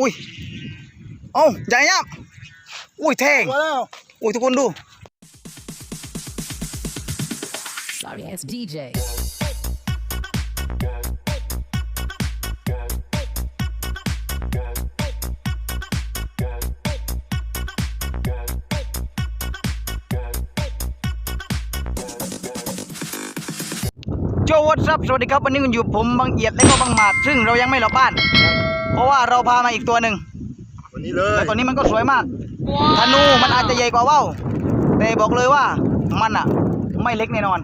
อุ้ยเอ้าใหญ่ยับอุ้ยแทงมาแล้วอุ้ยทุกคนดู Sorry ass DJ. โจวัสครับสวัสดีครับ วันนี้คุณอยู่ผมบางเอียดและก็บางหมาด ซึ่งเรายังไม่หลับบ้าน เพราะว่าเราพามาอีกตัวหนึ่งวันนี้เลยแต่ตัวนี้มันก็สวยมากธนูมันอาจจะใหญ่กว่าว่าวแต่บอกเลยว่ามันอะ ไม่เล็กแน่นอน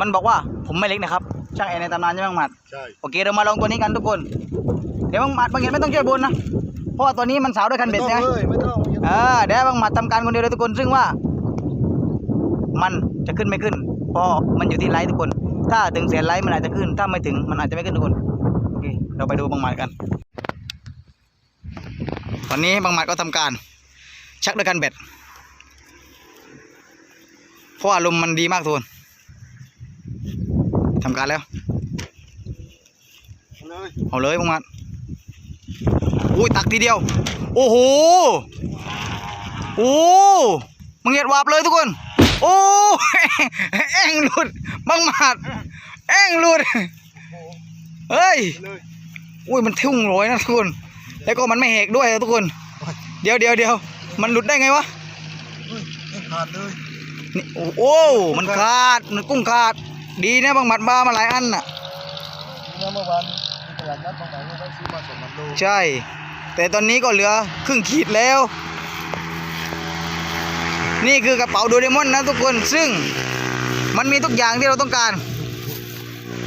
มันบอกว่าผมไม่เล็กนะครับ ช่างแอร์ในตำนานใช่ไหมบางหมัดใช่โอเคเรามาลองตัวนี้กันทุกคน เดี๋ยวบางหมัดบางเอียดไม่ต้องช่วยบนนะเพราะว่าตัวนี้มันสาวด้วยคันไม่เบ็ดต้องนะเลยไม่ต้องเออเดี๋ยวบางหมัดทำการคนเดียวเลยทุกคนซึ่งว่า มันจะขึ้นไม่ขึ้นเพราะมันอยู่ที่ไลท์ทุกคน ถ้าถึงแสนไลท์มันอาจจะขึ้น ถ้าไม่ถึงมันอาจจะไม่ขึ้นทุกคนโอเคเราไปดูบางหมัดกัน ตอนนี้บางหมัดก็ทำการ ชักด้วยกันเบ็ด เพราะว่าลมณ์มันดีมากทุกคนทำการแล้ว เอาเลยบางหมัดอุ้ยตักทีเดียว โอ้โห โอ้มังเงียดวาบเลยทุกคน โอ้แองหลุดบางหมัดแองหลุด เฮ้ยเลยอุ้ยมันทุ่งร้อยนะทุกคน แล้วก็มันไม่แหกด้วยนะทุกคน เดี๋ยวเดี๋ยวเดี๋ยวมันหลุดได้ไงวะเฮ้ยไม่ขาดเลยนี่โอ้โอ้มันขาดมันกุ้งขาด ดีนะบางหมัดบามาหลายอันน่ะนี่นะเมื่อวานมีตลาดนัดบางไหนเราได้ซื้อมาสองพันโลใช่ แต่ตอนนี้ก็เหลือครึ่งขีดแล้ว นี่คือกระเป๋าโดเรมอนนะทุกคนซึ่งมันมีทุกอย่างที่เราต้องการ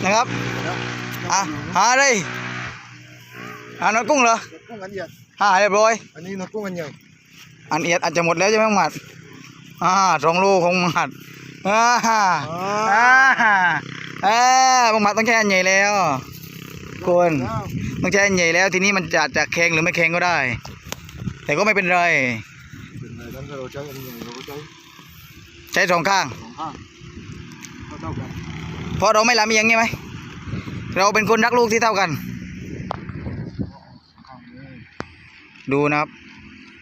นะครับอะหาเลยอ่านอตกุ้งเหรอนกกุ้ งอันเดียวหาเรียบร้อย อันนี้นกกุ้งอันเดียวอันเอียดอาจจะหมดแล้วใช่ไหมหมัดอ่าสองลูกของหมัดอ่าอ่าอ่าบางหมัดต้องแค่อันใหญ่แล้วคนอ้าวต้องใช้อันใหญ่แล้วทีนี้มันจะจะแข็งหรือไม่แข็งก็ได้ แต่ก็ไม่เป็นไรเป็นไรนั้นถ้าเราใช้อันใหญ่เราก็ใช้ใช้สองข้างสองข้างเท่าเท่ากันเพราะเราไม่ลำเอียงใช่ไหมเราเป็นคนรักลูกที่เท่ากัน ข้างนี้ ดูนะครับ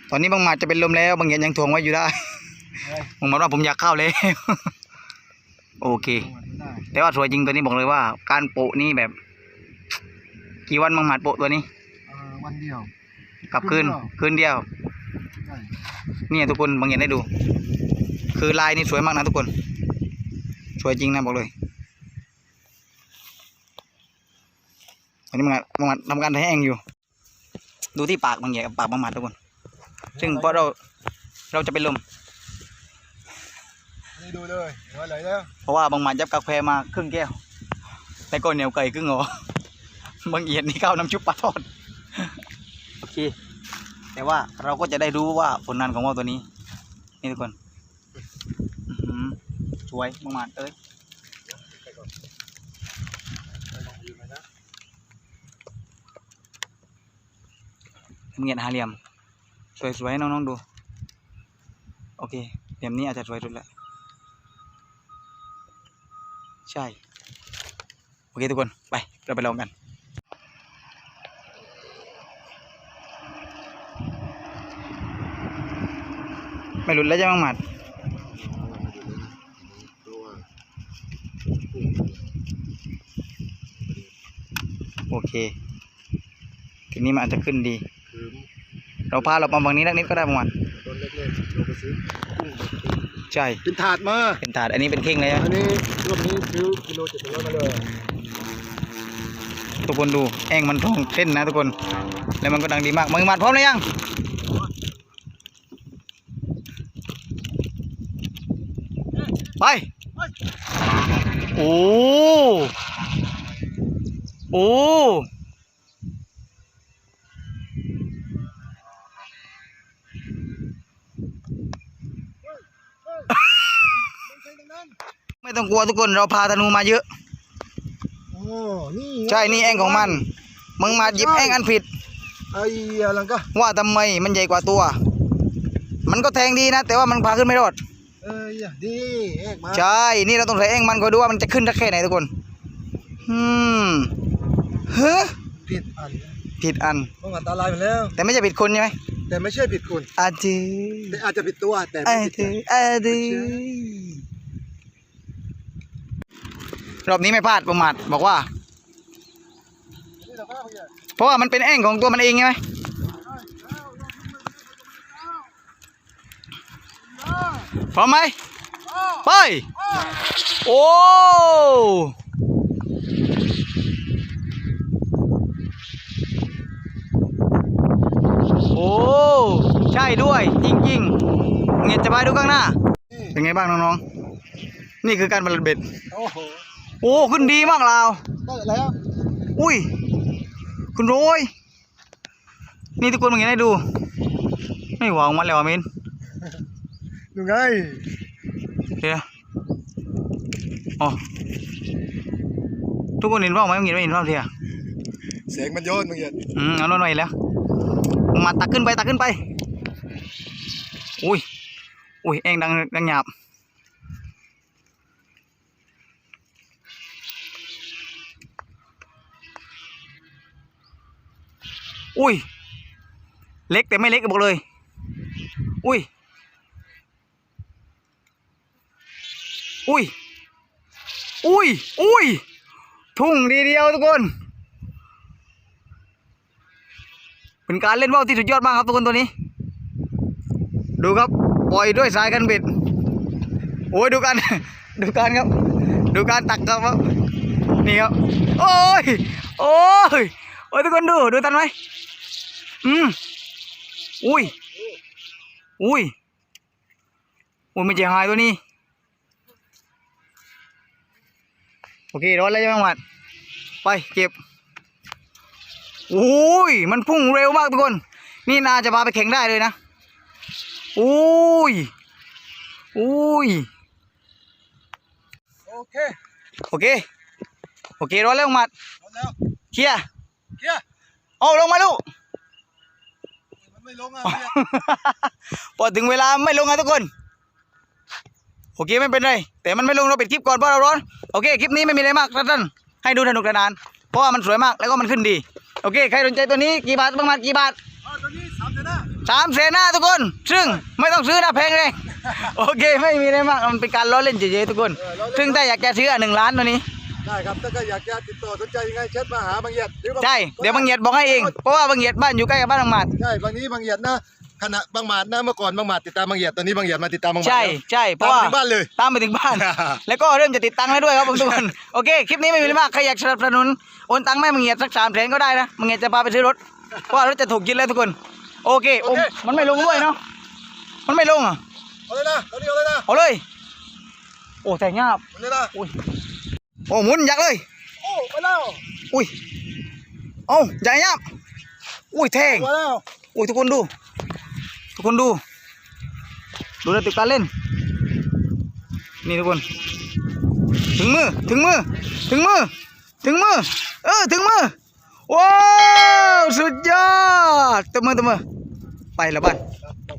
ตอนนี้บางหมัดจะเป็นลมแล้ว บางเย็นยังถ่วงไว้อยู่ได้เฮ้ยบางหมัดว่าผมอยากเข้าแล้วโอเคตัวนี้ได้แต่ว่าสวยจริงตัวนี้บอกเลยว่า การโปะนี่แบบ กี่วันบางหมัดโปะตัวนี้เอ่อวันเดียวกลับคืนคืนเดียวคืนเดียวใช่เนี่ยทุกคนบางเห็นได้ดู คือลายนี่สวยมากนะทุกคน สวยจริงนะบอกเลยตอนนี้มันบางหมัดทำการแห้งอยู่ ดูที่ปากบางอย่างกับปากบางหมัดทุกคน ซึ่งเพราะเราเราจะเป็นลมนี่ดูเลยหัวไหลแล้วเพราะว่าบางหมัดยับกาแฟมาครึ่งแก้วแล้วก็เหนียวไก่ครึ่งหรอบางเอียดนี่ข้าวน้ำชุบปลาทอดโอเค แต่ว่าเราก็จะได้รู้ว่าผลงานของว่าวตัวนี้ นี่ทุกคนอื้อหือสวยบางหมัดเอ้ย ไปก่อนไปลองดูไหมนะ เงียดหาเหลี่ยม สวยๆให้น้องๆดู โอเคเหลี่ยมนี้อาจจะสวยสุดแล้วใช่ โอเคทุกคน ไป เราไปลองกันไม่หลุดแล้วใช่ไหมหมัดโอเค ทีนี้มันอาจจะขึ้นดี คือเราพาเรามาบางนี้นักนิดก็ได้ประมาณตอนแรกๆเราไปซื้อกุ้งใช่เป็นถาดมาเป็นถาดอันนี้เป็นเข่งเลยนะอันนี้รอบนี้ซื้อกิโลเจ็ดร้อยมาเลยทุกคนดูแองมันทองเส้นนะทุกคน แล้วมันก็ดังดีมากมือหมัดพร้อมหรือยังไปโอ้โอ้ ไม่ต้องกลัวทุกคนเราพาธนูมาเยอะ โอ้นี่ใช่นี่แองของมัน มึงมาหยิบแองอันผิด ไอ้อะไรก็ว่าทำไมมันใหญ่กว่าตัว มันก็แทงดีนะ แต่ว่ามันพาขึ้นไม่รอดเอ้ยดีเอกมาใช่นี่เราต้องใส่แองมันคอยดูว่ามันจะขึ้นได้แค่ไหนทุกคนอืมเฮ้ยผิดอันผิดอันบางหมัดตาลายไปแล้ว แต่ไม่ใช่ผิดคนใช่ไหมแต่ไม่ใช่ผิดคุณอาจืแต่อาจจะผิดตัวแต่อาไม่ผิดจืใจอาจื รอบนี้ไม่พลาดประมาทบอกว่า เพราะว่ามันเป็นแอ่งของตัวมันเองใช่ไหมพร้อมไหมไปโอ้โอ้ใช่ด้วย จริงๆเงียจะไปดูข้างหน้า เป็นไงบ้างน้องๆ นี่คือการบรรลุเบ็ดโอ้โหโอ้ขึ้นดีมากลาวได้แล้ว อุ้ย คุณโรย นี่ทุกคนมึงเห็นให้ดู ไม่หวังมันแล้วอะมินดูไงเดี๋ยวอ๋อทุกคนเห็นเปล่าไหมมึงเห็นไม่เห็นเปล่าเทียเสียงมันโยนมึงเหยียดอืมเอาหน่อยๆแล้ว มาตักขึ้นไปตักขึ้นไป อุ้ย อุ้ยเองดังดังหยาบ อุ้ย เล็กแต่ไม่เล็กบอกเลย อุ้ย อุ้ย อุ้ย อุ้ย ทุ่งดีเดียวทุกคน เป็นการเล่นว่าวที่สุดยอดมากครับทุกคนตัวนี้ ดูครับ ปล่อยด้วยสายกันเบ็ดโอ้ยดูกัน ดูกันครับ ดูการตักครับ นี่ครับ โอ้ย โอ้ย อ้ยทุกคนดูดูทันไหมอืมอุ้ยอุ้ยอุ้ยไม่เจ็หายตัวนี้ โอเคร้อนแล้วใช่ไหมหมัดไปเก็บโอ้ยมันพุ่งเร็วมากทุกคน นี่นาจะพาไปแข่งได้เลยนะโอ้ยโอ้ยโอเค โอเค โอเคร้อนแล้วหมัดหมดแล้วเคลียร์ เกียร์เอาลงมาลูกมันไม่ลงอะมึงเหยียดพอถึงเวลาไม่ลงนะทุกคน โอเคไม่เป็นไร แต่มันไม่ลงเราปิดคลิปก่อนเพราะเราร้อน โอเคคลิปนี้ไม่มีอะไรมากท่านให้ดูสนุกสนาน เพราะว่ามันสวยมากแล้วก็มันขึ้นดี โอเคใครสนใจตัวนี้กี่บาทประมาณกี่บาทอ่าตัวนี้สามเดือนหน้าสามแสนหน้าทุกคน ซึ่งไม่ต้องซื้อนะแพงเลย โอเคไม่มีอะไรมากมันเป็นการล้อเล่นเฉยๆทุกคน ซึ่งถ้าอยากจะซื้ออะหนึ่งล้านตัวนี้ ได้ครับถ้าก็อยากจะติดต่อสนใจยังไงเช็ดมาหาบางเหยียดหรือบางใช่เดี๋ยวบางเหยียดบอกให้เองเพราะว่าบางเหยียดบ้านอยู่ใกล้กับบ้านบางหมัดใช่บางนี้บางเหยียดนะขณะบางหมาดนะเมื่อก่อนบางหมาดติดตามบางเหยียดตอนนี้บางเหยียดมาติดตามบางหมาดใช่แล้ว ใช่เพตามราะไปว่าถึงบ้านเลยตามไปถึงบ้านแล้วก็เริ่มจะติดตังค์แล้วด้วยครับผมทุกคนโอเคคลิปนี้ไม่มีอะไรมากใครอยากสนับสนุนโอนตังค์แม่มึงเหยียดสักสามแสนก็ได้นะมึงเหยียดจะพาไปซื้อรถเพราะว่ารถจะถูกยึดแล้วทุกคน โอเคโอ้มันไม่ลงด้วยเนาะมันไม่ลงอะเอาเลยนะเอาเลยเอาเลยนะเอาเลย โอ้แต่งาบเอาเลยนะโอ้ หมุนยักเลย โอ้ไปแล้วอุ้ยเอ้าใหญ่ยับอุ้ยแทงมาแล้วอุ้ยทุกคนดู ทุกคนดู ดูระดับการเล่น นี่ทุกคน ถึงมือ ถึงมือ ถึงมือ ถึงมือ เออ ถึงมือ ว้าว สุดยอดตบมือตบมือ ไปแล้วบ้าน